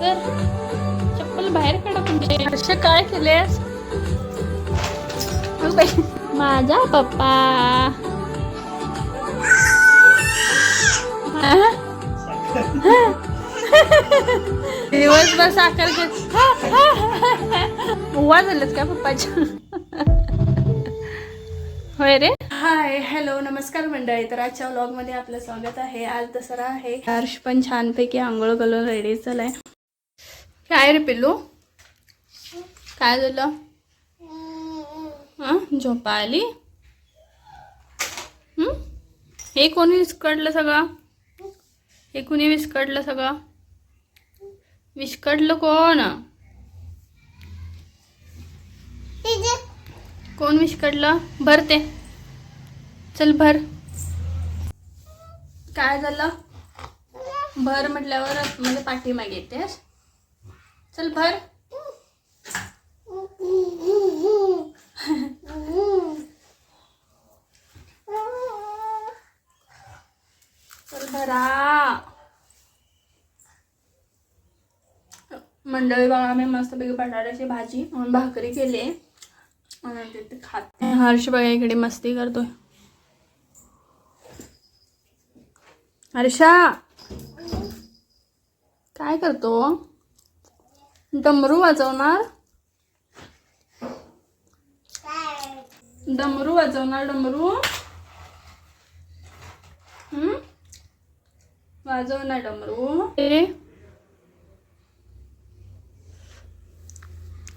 तर चप्पल बाहेर काढा म्हणजे. हर्ष काय केलेस? माझा पप्पा? दिवसभर साखर घेत उवा झालेत का पप्पाच्या? होय रे. हाय हॅलो नमस्कार मंडळी. तर आजच्या व्लॉगमध्ये आपलं स्वागत आहे. आज दसरा आहे. हर्ष पण छानपैकी आंघोळ घालून रेडी झालाय काय रे पिल्लू. काय झालं? हां? झोपा आली? हे? कोणी विस्कडलं सगळं? हे कुणी विस्कडलं सगळं? विस्कडलं कोण? कोण विस्कडलं भर ते. चल भर. काय झालं? भर म्हटल्यावर म्हणजे पाठीमागे येतेस. चल भर। चल भरा। मंडळी बघा, आम्ही मस्तपैकी बटाट्याची भाजी आणि भाकरी केली. ते ते खात. हर्ष बघा इकडे मस्ती करतोय. हर्षा! काय करतो? डमरू वाजवणार? डमरू वाजवणार डमरू? हम्म? वाजवणार डमरू.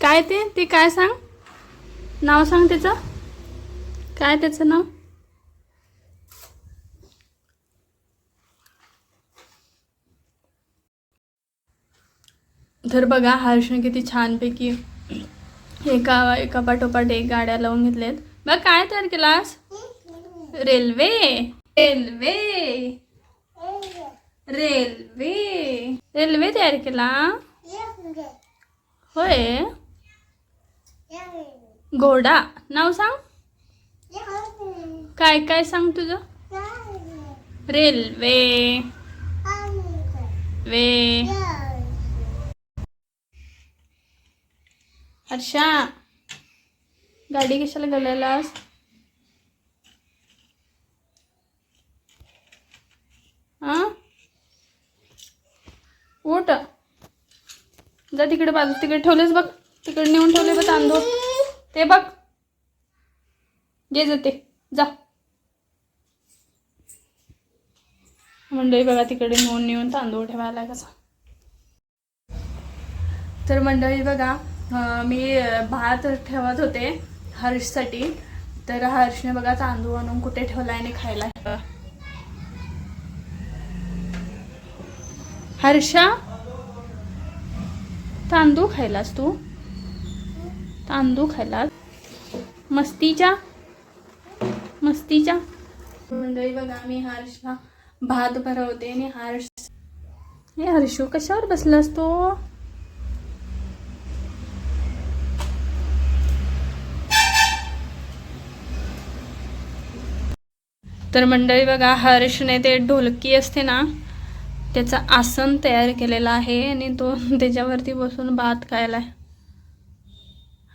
काय ते? ते काय सांग? नाव सांग त्याचं. काय त्याचं नाव? तर बघा हर्षने किती छानपैकी एका एका पाठोपाठ एक गाड्या लावून घेतल्यात. बघ काय तयार केलास? रेल्वे. रेल्वे. रेल्वे. रेल्वे तयार केला? होय. घोडा. नाव सांग. काय काय सांग तुझं? रेल्वे. वे. हर्षा गाडी कशाला घालायलास हा उठ. जा तिकडे बाजू तिकडे ठेवलेस बघ. तिकडे नेऊन ठेवले बघ तांदूळ. ते बघ. घे जाते जा. मंडळी बघा तिकडे नेऊन नेऊन तांदूळ ठेवायला कसा. तर मंडळी बघा मी भात ठेवत होते हर्षसाठी. तर हर्षने बघा तांदूळ आणून कुठे ठेवलाय आणि खायला. हर्षा तांदूळ खायलास तू? तांदूळ खायलास? मस्तीच्या? मस्तीच्या? मंडळी बघा मी हर्षला भात भरवते आणि हर्ष हे हर्षू कशावर बसलास तो? तर मंडळी बघा हर्षने ते ढोलकी असते ना त्याचं आसन तयार केलेलं आहे आणि तो त्याच्यावरती बसून भात खायला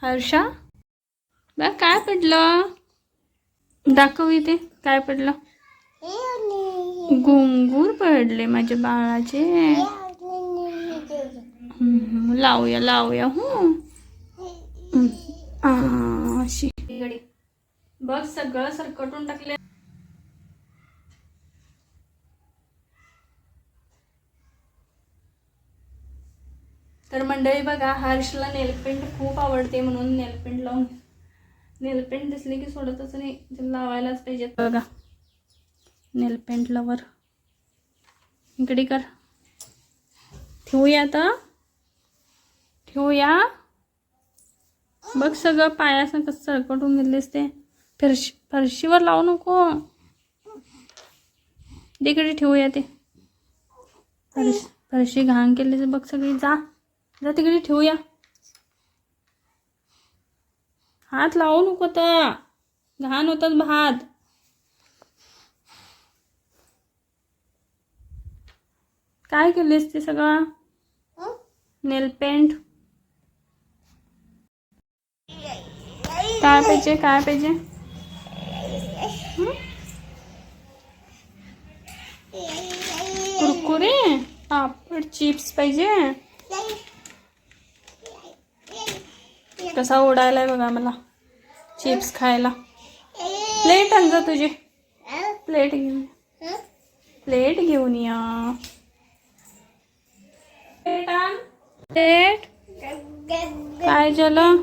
हर्षा? बघ काय पडलं? दाखव इथे काय पडलं? घुंगूर पडले माझ्या बाळाचे. लावूया लावूया हो. अशी. बघ सगळं सरकटून टाकले तर मंडळी बघा हर्षला नेलपेंट खूप आवडते म्हणून नेलपेंट लावून नेलपेंट दिसले की सोडतच नाही ते लावायलाच पाहिजेत बघा नेलपेंट लवर इकडे कर. ठेवूया आता. ठेवूया. बघ सगळं पायासं कसं सरकटून दिलेस ते. फरशी फरशीवर लावू नको. तिकडे ठेवूया ते. फरशी फरशी घाण केली बघ सगळी. जा. जा तिकडे ठेवूया हात लावू नको तर घाण होतात भात। काय केलेस ते सगळं? Nail paint. काय पाहिजे काय पाहिजे? कुरकुरे? पापड चिप्स पाहिजे? कसा ओढायलाय बघा मला. चिप्स खायला. प्लेट आण जा तुझी. प्लेट घेऊन प्लेट घेऊन या. प्लेट आण. प्लेट काय झालं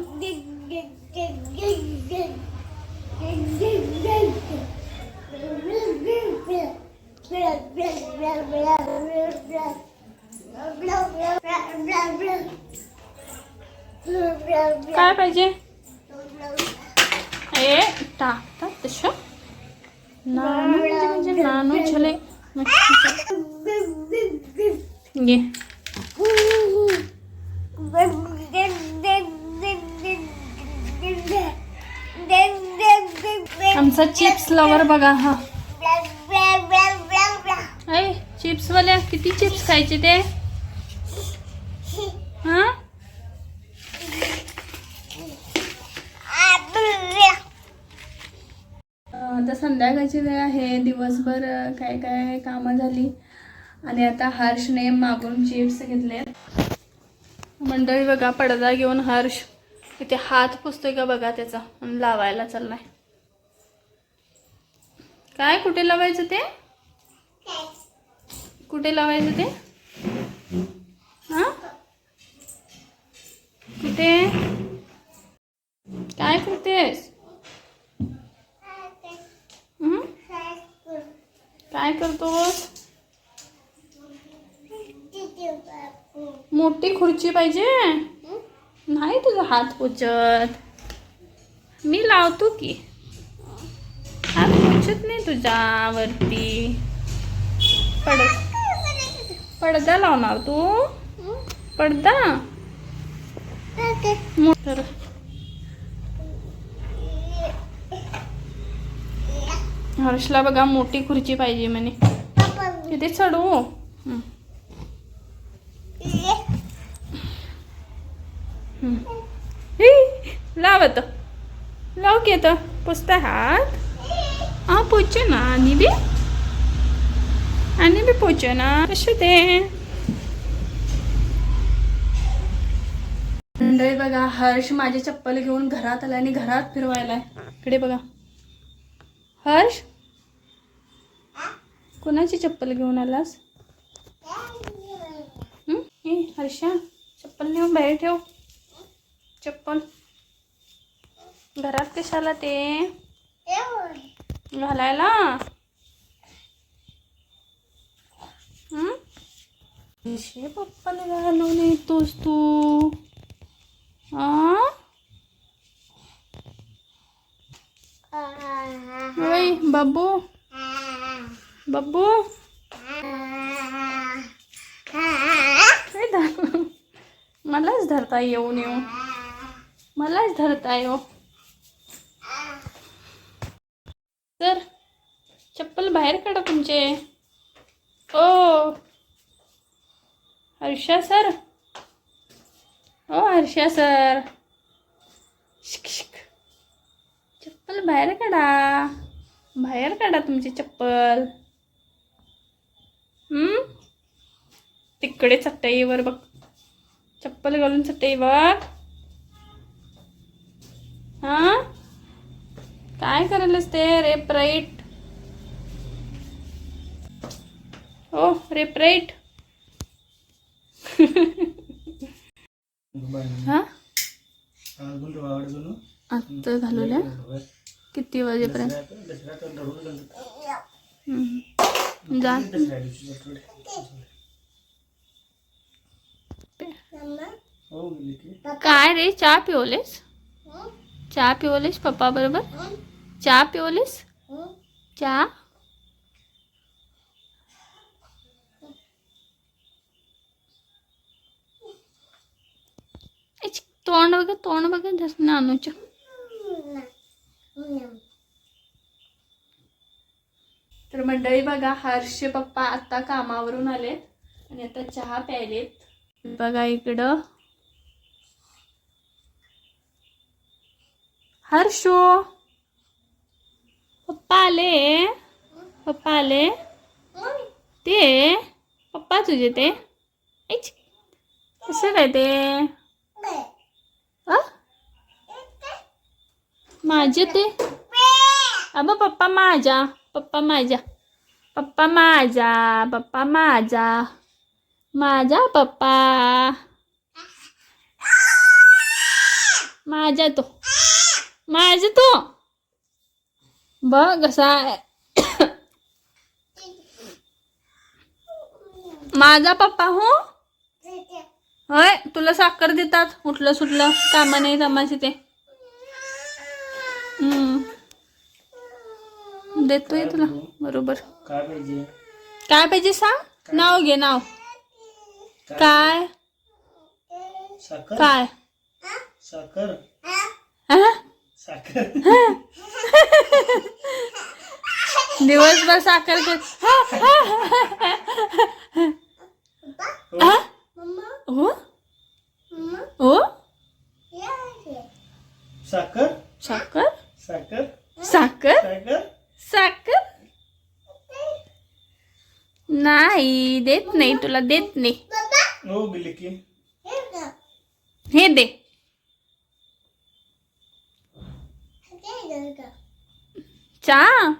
काय पाहिजे ए टाकतात तशा नानू म्हणजे म्हणजे नानू छले घे आमचा चिप्स लवर बघा हा. चिप्स वाल्या किती चिप्स खायचे ते? हा? आता संध्याकाळची वेळ आहे दिवसभर काय काय कामं झाली. आणि आता हर्षने मागून चिप्स घेतले मंडळी बघा पडदा घेऊन हर्ष इथे हात पुसतोय का बघा त्याचा. लावायला चाललाय. काय कुठे लावायचं ते? कुठे लावायचं ते? हा? कुठे? काय करतेस? काय करतोस? मोठी खुर्ची पाहिजे? नाही तुझा हात पुचत मी लावतो की. दिसत नाही तुझ्यावरती. पड. पडदा लावणार तू? पडदा? तर. हर्षला बघा मोठी खुर्ची पाहिजे म्हणे. तिथे चढवू लावत लाव लाव की आता. पुसता हात. हा पोचे ना. आणि बी. आणि बी पोच ना. असू ते? मंडळी बघा हर्ष माझी चप्पल घेऊन घरात आला आणि घरात फिरवायलाय. इकडे बघा. हर्ष? कोणाची चप्पल घेऊन आलास? हर्षा चप्पल नेऊन बाहेर ठेव. चप्पल. घरात कशाला ते? घालायला? हं? पैसे पप्पाला घालून येतोस तू. ओय बाबू. मलाच धरता येऊन येऊ मलाच धरता येऊ तर चप्पल बाहेर काढा तुमचे. ओ. हर्षा सर. ओ हर्षा सर. शिक शिक. चप्पल बाहेर काढा. बाहेर काढा तुमची चप्पल. हम्म? तिकडे चटईवर बघ. चप्पल घालून चटईवर. हा? काय करायलास ते? रेप राईट. हो रेप राईट. हा? आत्ता घालवल्या? किती वाजेपर्यंत. जा. काय रे? चहा पिवलेस? चहा पिवलेस पप्पा बरोबर? चहा पिवलेस चहा तोंड बघा तोंड बघा जास्त नानूच्या. तर मंडळी बघा हर्ष पप्पा आता कामावरून आलेत आणि आता चहा प्यायलेत. बघा इकडं. हर्षो! पप्पा आले? पप्पा आले? ते? पप्पा तुझे ते? ऐच. कसं काय ते? अ? माझे ते? अबा पप्पा माझा पप्पा माझा पप्पा माझा पप्पा माझा माझा पप्पा. माझा तो. माझा तो. बघ कसा आहे. माझा पप्पा हो? होय तुला साखर देतात. उठलं सुटलं. कामा नाही तमाशे ते. देतोय तुला. बरोबर. काय पाहिजे? काय पाहिजे सांग? नाव घे नाव. काय? काय? हा? साखर? दिवसभर साखर घेत हा? हो हो. साखर? साखर? साखर? साखर? साखर? साखर? नाही देत नाही तुला देत नाही. हो हे दे. चहा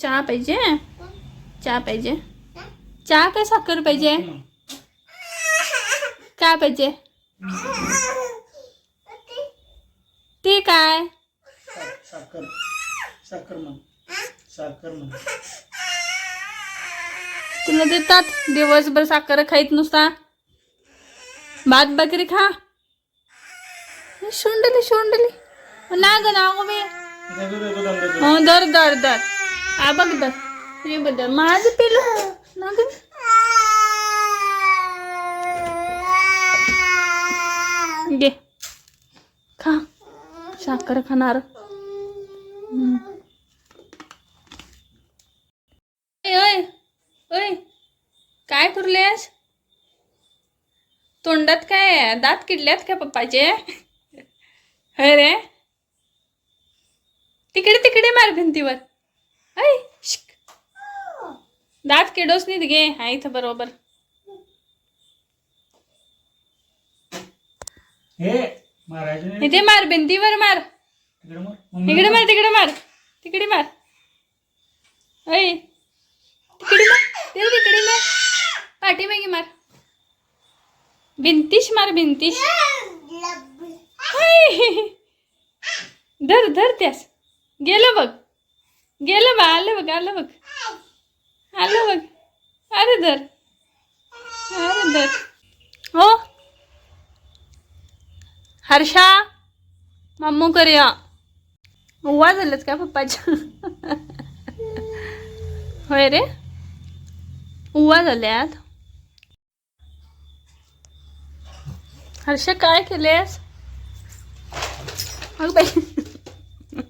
चहा पाहिजे? चहा पाहिजे? चहा काय साखर पाहिजे? काय पाहिजे? ते काय? साखर. साखर म्हण. साखर म्हण. तुला देतात? दिवसभर साखर खाईत नुसता. भात भाकरी खा. शोंडली शोंडली. ना ग ना गो मी. हो दर दर दर आ बघ दर हे बघ माझं पिलो. ना ग घे. खा. साखर खाणार. काय करलेस तोंडात काय दात किडल्यात का पप्पाचे? होय रे. तिकडे तिकडे मार भिंतीवर. ऐ शिक. दात किडोस नाहीत घे. हा इथं बरोबर. हे नाही. इथे मार भिंतीवर मार. इकडे मार तिकडे मार. तिकडे मार. ऐ तिकडे मार. तिकडे मार. पाठीमागे मार. भिंतीश मार भिंतीश. धर धर त्यास. गेलं बघ. गेलं बा आलं बघ आलं बघ. आलं बघ. अरे धर. अरे धर. हो? हर्षा मम्मू करूया उवा झालंच का पप्पाच्या? होय रे. उवा झाल्यात. हर्ष काय केलेस? अग बाई.